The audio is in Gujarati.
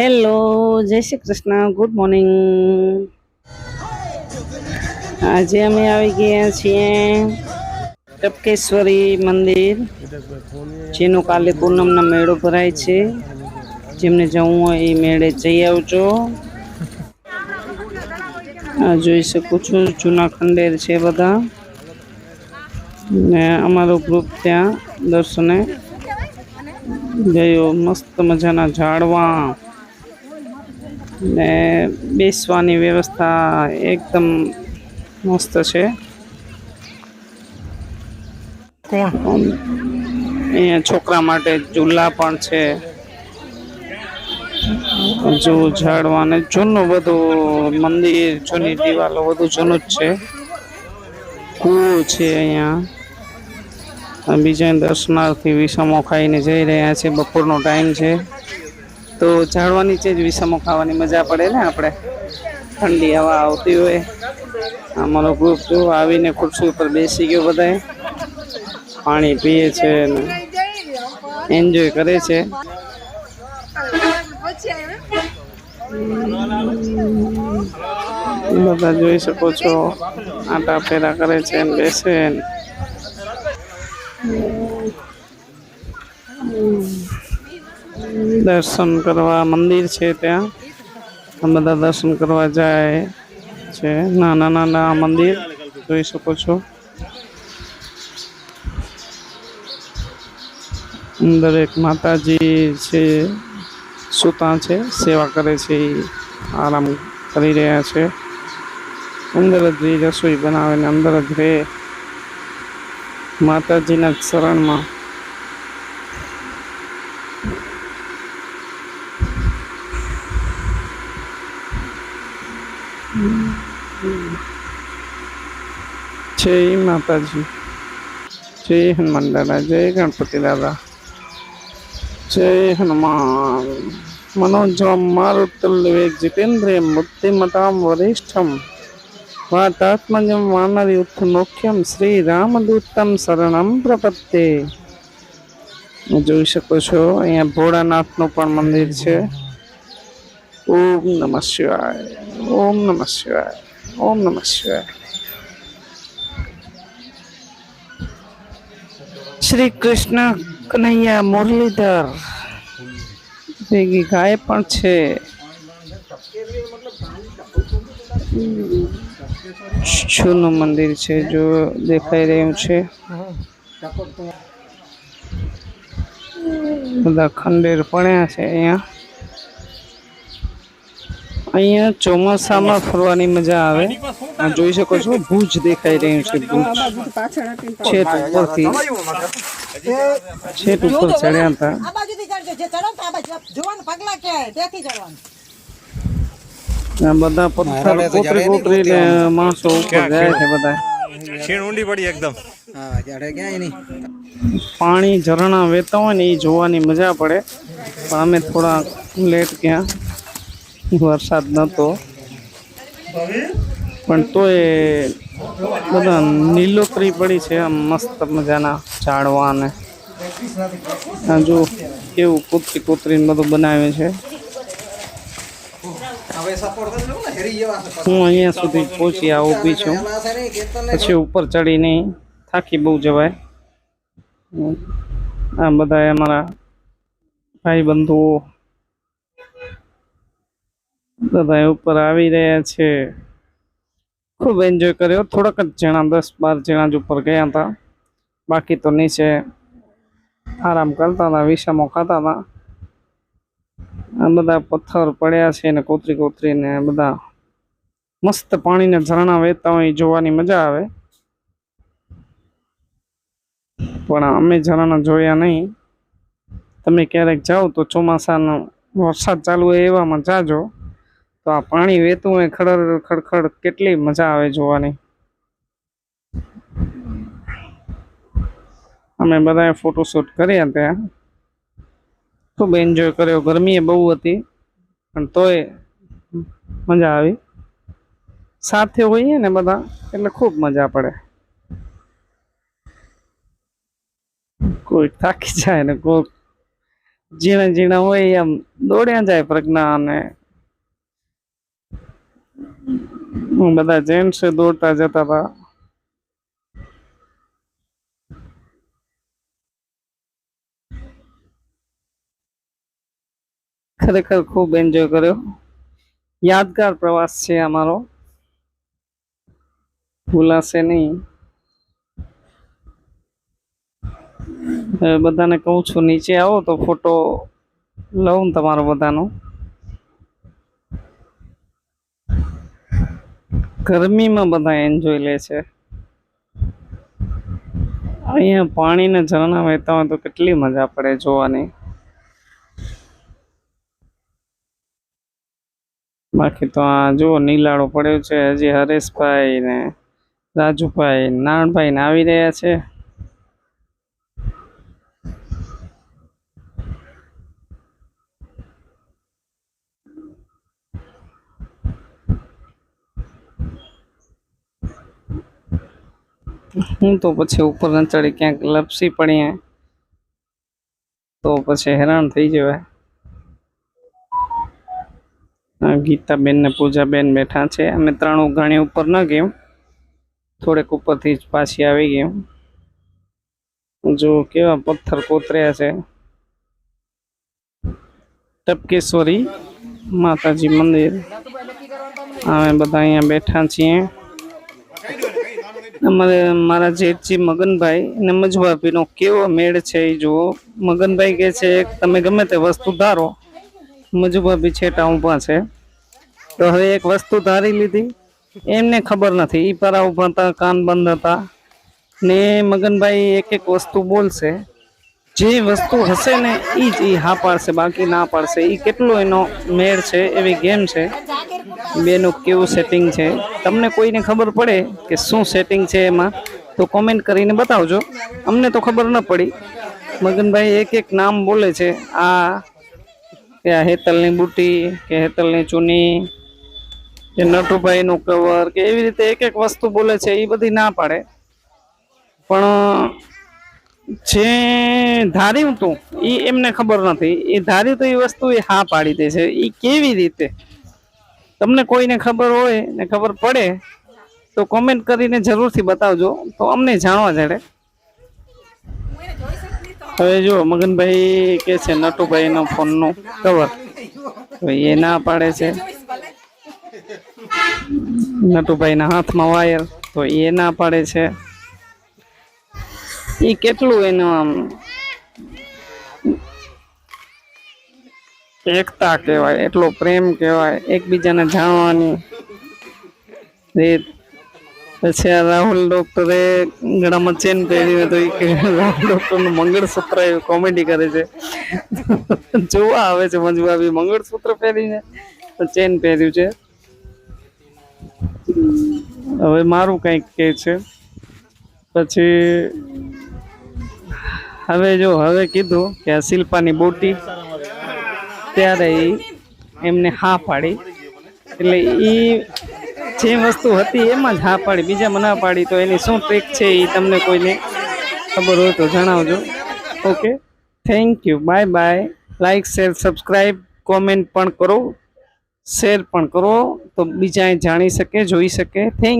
હેલો જય શ્રી કૃષ્ણ ગુડ મોર્નિંગ આજે અમે આવી ગયા છીએ ટપકેશ્વરી મંદિર, જેનો કાલે પૂનમનો મેળો ભરાય છે. જેમને જવું હોય એ મેળે જઈ આવજો. આ જોઈ શકું છું, જૂના ખંડેર છે બધા. ને અમારો ગ્રુપ ત્યાં દર્શને ગયો, મસ્ત મજાના ઝાડવા. ને બેસવાની વ્યવસ્થા એકદમ મસ્ત છે. અહીંયા છોકરા માટે ઝૂલા પણ છે. જો ઝાડવાને જૂનું બધું મંદિર જૂની દિવાલો બધું જૂનું જ છે. કૂવો છે અહીંયા. બીજા દર્શનાર્થી વિષમો ખાઈને જઈ રહ્યા છે બપોરનો ટાઈમ છે. તો ઝાડવા નીચે જ વિષમો ખાવાની મજા પડે ને આપણે. ઠંડી હવા આવતી હોય. અમારો ગ્રુપ જો આવીને ખુરશી ઉપર બેસી ગયો બધાએ પાણી પીએ છે ને એન્જોય કરે છે. બધા જોઈ શકો છો. આટા ફેરા કરે છે બેસે દર્શન કરવા મંદિર છે ત્યાં. બધા દર્શન કરવા જાય છે. નાના નાના મંદિર જોઈ શકો છો. અંદર એક માતાજી છે, સુતા છે, સેવા કરે છે આરામ કરી રહ્યા છે. અંદર જ રસોઈ બનાવે ને અંદર જ રહે. માતાજીના શરણમાં જય માતાજી. જય હનુમાન દાદા, જય ગણપતિ દાદા. જય હનુમાન. મનોજમ મારુતલ્વેગ જીતેન્દ્રિયમ બુદ્ધિમતામ વરિષ્ઠમ. વાતાત્મજમ વાનરી ઉત્થમોખ્યમ શ્રી રામદૂતમ શરણમ પ્રપત્તે. જોઈ શકો છો, અહીંયા ભોળાનાથનું પણ મંદિર છે. ઓમ નમઃ શિવાય, ઓમ નમઃ શિવાય, ઓમ નમઃ શિવાય. શ્રી કૃષ્ણ કનૈયા મુરલીધર. ભેગી ગાય પણ છે. જૂનું મંદિર છે, જો દેખાઈ રહ્યું છે. બધા ખંડેર પડ્યા છે અહીંયા. અહીંયા ચોમાસામાં ફરવાની મજા આવે. આ જોઈ શકો છો ભુજ દેખાઈ રહ્યું છે ભુજ. છેટ ઉપરથી. છેટ ઉપર ચડ્યા હતા. આ બધા પથ્થર કોતરી કોતરીને માણસો ઉપર જાય છે બધા. છીણ ઊંડી પડી એકદમ. પાણી ઝરણા વહેતા હોય ને એ જોવાની મજા પડે. પણ અમે થોડા લેટ ગયા. વરસાદ નહોતો પણ તોય બધા નીલોતરી પડી છે, આમ મસ્ત મજાના ઝાડવા ને આ જો કેવું કૂતરી કૂતરીને બધું બનાવ્યું છે. હું અહીંયા સુધી પહોંચી આ ઊભી છું. પછી ઉપર ચડી નહીં થાકી બહુ જવાય. આ બધા અમારા ભાઈ બંધુઓ બધા ઉપર આવી રહ્યા છે. ખૂબ એન્જોય કર્યો. થોડાક જ જણા, દસ બાર જણા જ ઉપર ગયા હતા. બાકી તો નીચે આરામ કરતા હતા, વિસામો ખાતા હતા. આ બધા પથ્થર પડ્યા છે ને કોતરી કોતરીને બધા મસ્ત પાણીના ઝરણા વહેતા હોય, જોવાની મજા આવે. પણ અમે ઝરણા જોયા નહીં. તમે ક્યારેક જાઓ તો ચોમાસાનો વરસાદ ચાલુ હોય એવામાં જાજો. તો આ પાણી વહેતું હોય ખડર ખડખડ કેટલી મજા આવે જોવાની. અમે બધાએ ફોટોશૂટ કર્યા ત્યાં. ખૂબ એન્જોય કર્યો. ગરમી બહુ હતી, પણ તોય મજા આવી. સાથે હોઈએ ને બધા, એટલે ખૂબ મજા પડે. કોઈ થાકી જાય ને કોઈ ઝીણા ઝીણા હોય એ આમ દોડ્યા જાય પ્રજ્ઞા અને બધા જેન્ટ્સ દોડતા જતા હતા. ખરેખર ખૂબ એન્જોય કર્યો. યાદગાર પ્રવાસ છે અમારો. ભૂલાશે નહીં. બધાને કહું છું, નીચે આવો તો ફોટો લઉં તમારો બધાનો. ગરમીમાં બધા એન્જોય લે છે. અહીંયા પાણીને ઝરણા વહેતા હોય તો કેટલી મજા પડે જોવાની. બાકી તો આ જુઓ નીલાડો પડ્યો છે. હજી હરેશભાઈ ને રાજુભાઈ નારણભાઈ ને આવી રહ્યા છે. હું તો પછી ઉપર ન ચડી ક્યાંક લપસી પડીએ તો પછી હેરાન થઈ જવાય. આ ગીતાબેન ને પૂજાબેન બેઠા છે. અમે ત્રણ ઉઘાણી ઉપર ન ગયું. થોડેક ઉપરથી જ પાછી આવી ગયું. જો કેવા પથ્થર કોતર્યા છે. ટપકેશ્વરી માતાજી મંદિર. અમે બધા અહીંયા બેઠા છીએ. અમારે મારા જેઠજી મગનભાઈ ને મજભાભીનો કેવો મેળ છે એ જુઓ. મગનભાઈ કહે છે, તમે ગમે તે વસ્તુ ધારો. મજુભાભી છેટા ઊભા છે. તો હવે એક વસ્તુ ધારી લીધી. એમને ખબર નથી. એ પરા ઊભા હતા, કાન બંધ હતા. ને મગનભાઈ એક એક વસ્તુ બોલશે. જે વસ્તુ હશે ને એ જ એ હા પાડશે, બાકી ના પાડશે. એ કેટલો એનો મેળ છે, એવી ગેમ છે. બેનું કેવું સેટિંગ છે? તમને કોઈને ખબર પડે કે શું સેટિંગ છે એમાં? તો કોમેન્ટ કરીને બતાવજો. અમને તો ખબર ન પડી. મગનભાઈ એક એક નામ બોલે છે. આ કે આ હેતલની બુટી, કે હેતલની ચૂની, કે નટુભાઈનું કવર કે એવી રીતે એક એક વસ્તુ બોલે છે, એ બધી ના પાડે. પણ, જે ધાર્યું હતું એ એમને ખબર નથી. એ ધાર્યું તો એ વસ્તુ એ હા પાડી દે છે. એ કેવી રીતે તમને કોઈને ખબર હોય ને ખબર પડે, તો કોમેન્ટ કરીને જરૂરથી બતાવજો. તો અમને જાણવા જડે. હવે જો મગનભાઈ કે છે, નટુભાઈનો ફોનનો કવર તો એ ના પાડે છે. નટુભાઈના હાથમાં વાયર તો એ ના પાડે છે. એ કેટલું એનું આમ એકતા કહેવાય, એટલો પ્રેમ કહેવાય, એકબીજાને જાણવાની રીત. પછી આ રાહુલ ડોક્ટરે ગળામાં ચેન પહેર્યું તો એ રાહુલ ડોક્ટરનું મંગળસૂત્ર એવું કોમેડી કરે છે. જોવા આવે છે મંજુભાભી મંગળસૂત્ર પહેરીને ચેન પહેર્યું છે. હવે મારું કંઈક કે છે. પછી, હવે જો, હવે કીધું કે આ શિલ્પાની બોટી ત્યારે એ એમને હા પાડી. એટલે એ જે વસ્તુ હતી એમાં જ હા પાડી. બીજામાં ના પાડી તો એની શું ટ્રીક છે એ તમને કોઈને ખબર હોય તો જણાવજો. Okay thank you bye bye like share subscribe comment પણ કરો. શેર પણ કરો. તો બીજા જાણી શકે, જોઈ શકે. થેન્ક